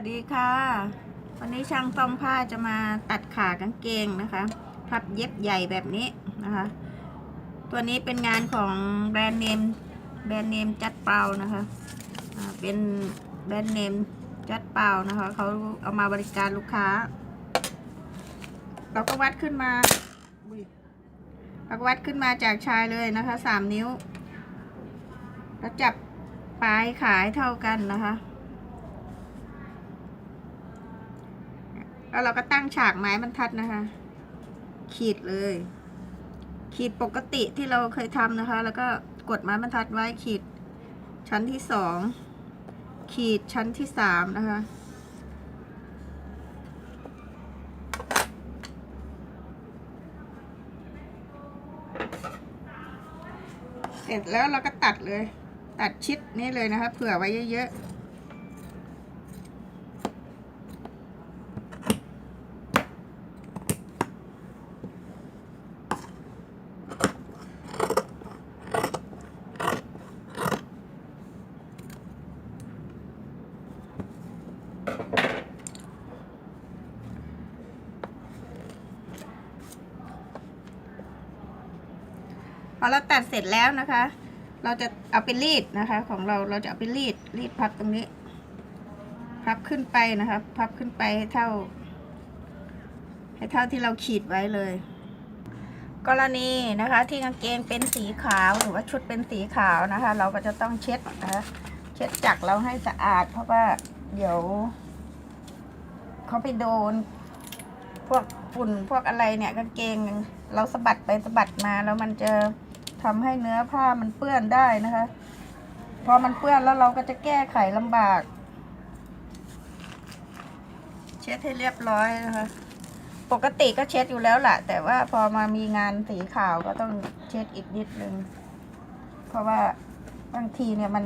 วัสดีค่ะ วันนี้ช่างซ่อมผ้าจะมาตัดขากางเกงนะคะพับเย็บใหญ่แบบนี้นะคะ ตัวนี้เป็นงานของแบรนด์เนมแบรนด์เนมจัดเปานะคะเป็นแบรนด์เนมจัดเปานะคะเขาเอามาบริการลูกค้า เราก็วัดขึ้นมาเราก็วัดขึ้นมาจากชายเลยนะคะสามนิ้วแล้วจับปลายขายเท่ากันนะคะ แล้วเราก็ตั้งฉากไม้บรรทัดนะคะ ขีดเลย ขีดปกติที่เราเคยทำนะคะ แล้วก็กดไม้บรรทัดไว้ขีด ชั้นที่สองขีดชั้นที่สามนะคะ เสร็จแล้วเราก็ตัดเลย ตัดชิดนี่เลยนะคะ เผื่อไว้เยอะๆ พอเราตัดเสร็จแล้วนะคะ เราจะเอาไปรีดนะคะ ของเราเราจะเอาไปรีดรีดพับตรงนี้ พับขึ้นไปนะคะพับขึ้นไปให้เท่า ให้เท่าที่เราขีดไว้เลย กรณีนะคะที่กางเกงเป็นสีขาวหรือว่าชุดเป็นสีขาวนะคะ เราก็จะต้องเช็ดนะคะเช็ดจักรเราให้สะอาด เพราะว่าเดี๋ยวเขาไปโดน พวกฝุ่นพวกอะไรเนี่ยกางเกงเราสะบัดไปสะบัดมาแล้วมันจะ ทำให้เนื้อผ้ามันเปื้อนได้นะคะ พอมันเปื้อนแล้วเราก็จะแก้ไขลำบาก เช็ดให้เรียบร้อยนะคะ ปกติก็เช็ดอยู่แล้วแหละแต่ว่าพอมามีงานสีขาวก็ต้องเช็ดอีกนิดนึง เพราะว่าบางทีเนี่ยมัน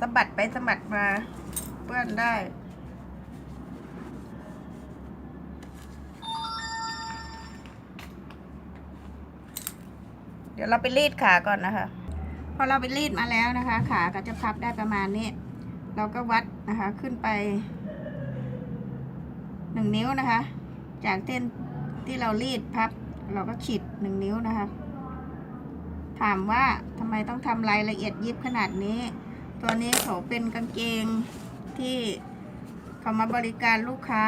สะบัดไปสะบัดมาเปื้อนได้ ดี๋ยวเราไปรีดขาก่อนนะคะ พอเราไปรีดมาแล้วนะคะ ขาก็จะพับได้ประมาณนี้ เราก็วัดนะคะขึ้นไปหนึ่งนิ้วนะคะ จากเส้นที่เรารีดพับ เราก็ขีดหนึ่งนิ้วนะคะ ถามว่าทำไมต้องทำรายละเอียดยิบขนาดนี้ ตัวนี้เขาเป็นกางเกงที่เขามาบริการลูกค้า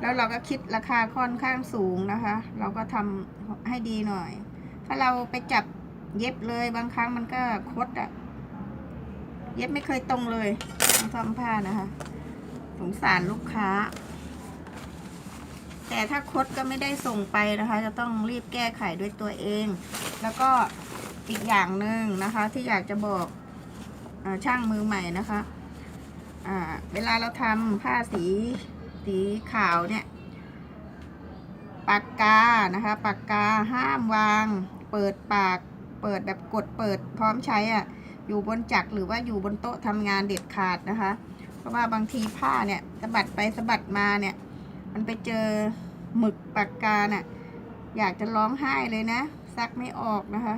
แล้วเราก็คิดราคาค่อนข้างสูงนะคะ เราก็ทำ ให้ดีหน่อย ถ้าเราไปจับเย็บเลยบางครั้งมันก็คดอะเย็บไม่เคยตรงเลยต้องทำผ้านะคะสงสารลูกค้า แต่ถ้าคดก็ไม่ได้ส่งไปนะคะ จะต้องรีบแก้ไขด้วยตัวเอง แล้วก็อีกอย่างหนึ่งนะคะ ที่อยากจะบอกอช่างมือใหม่นะคะเวลาเราทำผ้าสีสีขาวเนี่ย ปากกานะคะ ปากกาห้ามวาง เปิดปาก เปิดแบบกดเปิดพร้อมใช้อะ่ะ อยู่บนจักรหรือว่าอยู่บนโต๊ะทำงานเด็ดขาดนะคะ เพราะว่าบางทีผ้าเนี่ยสะบัดไปสะบัดมาเนี่ย มันไปเจอหมึกปากกาเนี่ยอยากจะร้องไห้เลยนะ ซักไม่ออกนะคะ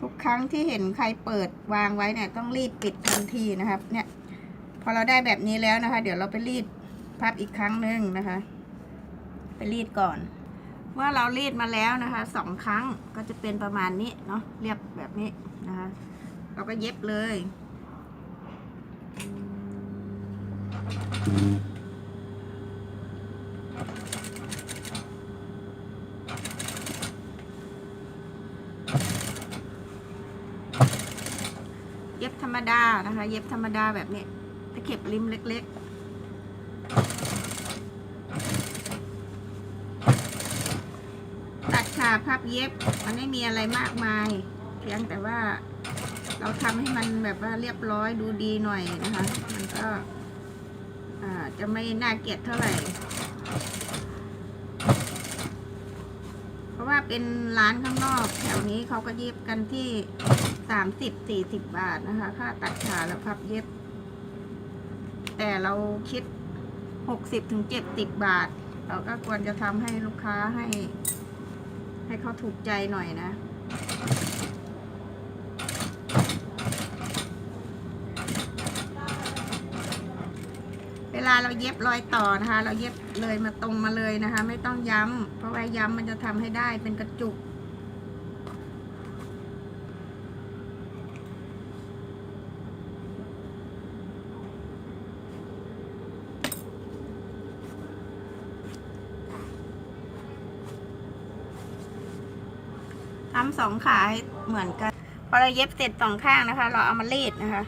ทุกครั้งที่เห็นใครเปิดวางไว้เนี่ยต้องรีบปิดทันทีนะครับ เนี่ย พอเราได้แบบนี้แล้วนะคะ เดี๋ยวเราไปรีด พับอีกครั้งหนึ่งนะคะ ไปรีดก่อน เมื่อเรารีดมาแล้วนะคะสองครั้งก็จะเป็นประมาณนี้เนาะเรียบแบบนี้นะคะ เราก็เย็บเลยเย็บธรรมดานะคะ เย็บธรรมดาแบบนี้ตะเข็บริมเล็ก ๆ ตัดขา พับเย็บมันไม่มีอะไรมากมาย เพียงแต่ว่าเราทำให้มันแบบว่าเรียบร้อยดูดีหน่อยนะคะ มันก็อ่าจะไม่น่าเกลียดเท่าไหร่ เพราะว่าเป็นร้านข้างนอก แถวนี้เขาก็เย็บกันที่สามสิบสี่สิบบาทนะคะ ค่าตัดขาแล้วพับเย็บ แต่เราคิดหกสิบถึงเจ็ดสิบบาท เราก็ควรจะทำให้ลูกค้าให้ ให้เขาถูกใจหน่อยนะเวลาเราเย็บรอยต่อนะคะ เราเย็บเลยมาตรงมาเลยนะคะ ไม่ต้องย้ำเพราะว่าย้ำมันจะทำให้ได้เป็นกระจุก ทำสองขาให้เหมือนกัน พอเราเย็บเสร็จสองข้างนะคะ เราเอามารีดนะคะ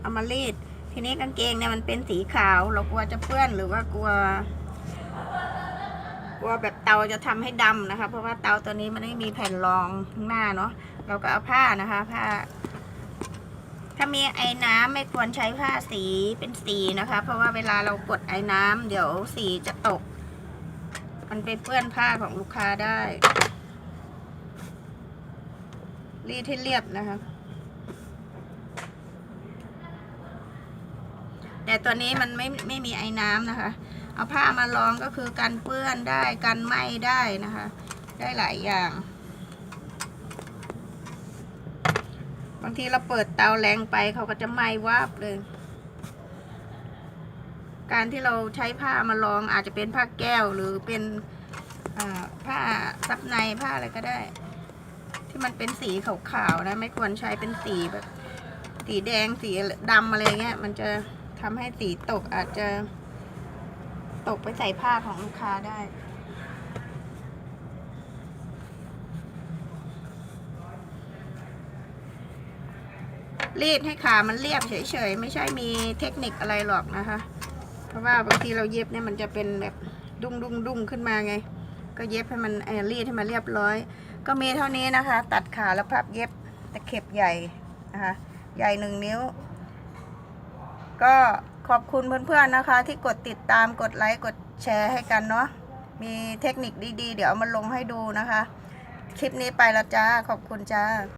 เอามารีด ทีนี้กางเกงเนี่ยมันเป็นสีขาว เรากลัวจะเปื้อนหรือว่ากลัว กลัวแบบเตาจะทำให้ดำนะคะ เพราะว่าเตาตัวนี้มันไม่มีแผ่นรองข้างหน้าเนาะ เราก็เอาผ้านะคะ ผ้า ถ้ามีไอ้น้ำไม่ควรใช้ผ้าสีเป็นสีนะคะ เพราะว่าเวลาเรากดไอ้น้ำเดี๋ยวสีจะตก มันไปเปื้อนผ้าของลูกค้าได้ รีดให้เรียบนะคะ แต่ตัวนี้มันไม่ไม่มีไอ้น้ำนะคะ เอาผ้ามารองก็คือกันเปื้อนได้กันไหม้ได้นะคะ ได้หลายอย่างบางทีเราเปิดเตาแรงไปเขาก็จะไหม้วาบเลย การที่เราใช้ผ้ามารองอาจจะเป็นผ้าแก้วหรือเป็นผ้าซับในผ้าอะไรก็ได้ ที่มันเป็นสีขาวๆนะไม่ควรใช้เป็นสีแบบ สีแดงสีดำอะไรเงี้ย มันจะทำให้สีตกอาจจะตกไปใส่ผ้าของลูกค้าได้รีดให้ขามันเรียบเฉยๆ ไม่ใช่มีเทคนิคอะไรหรอกนะคะ เพราะว่าบางทีเราเย็บเนี่ยมันจะเป็นแบบดุ้งดุ้งดุ้งขึ้นมาไง ก็เย็บให้มันเอ่อรีดให้มันเรียบร้อย ก็มีเท่านี้นะคะ ตัดขาแล้วพับเย็บตะเข็บใหญ่นะคะใหญ่หนึ่งนิ้ว ก็ขอบคุณเพื่อนๆนะคะ ที่กดติดตามกดไลค์กดแชร์ให้กันเนาะมีเทคนิคดีๆ เดี๋ยวเอามาลงให้ดูนะคะ คลิปนี้ไปแล้วจ้า ขอบคุณจ้า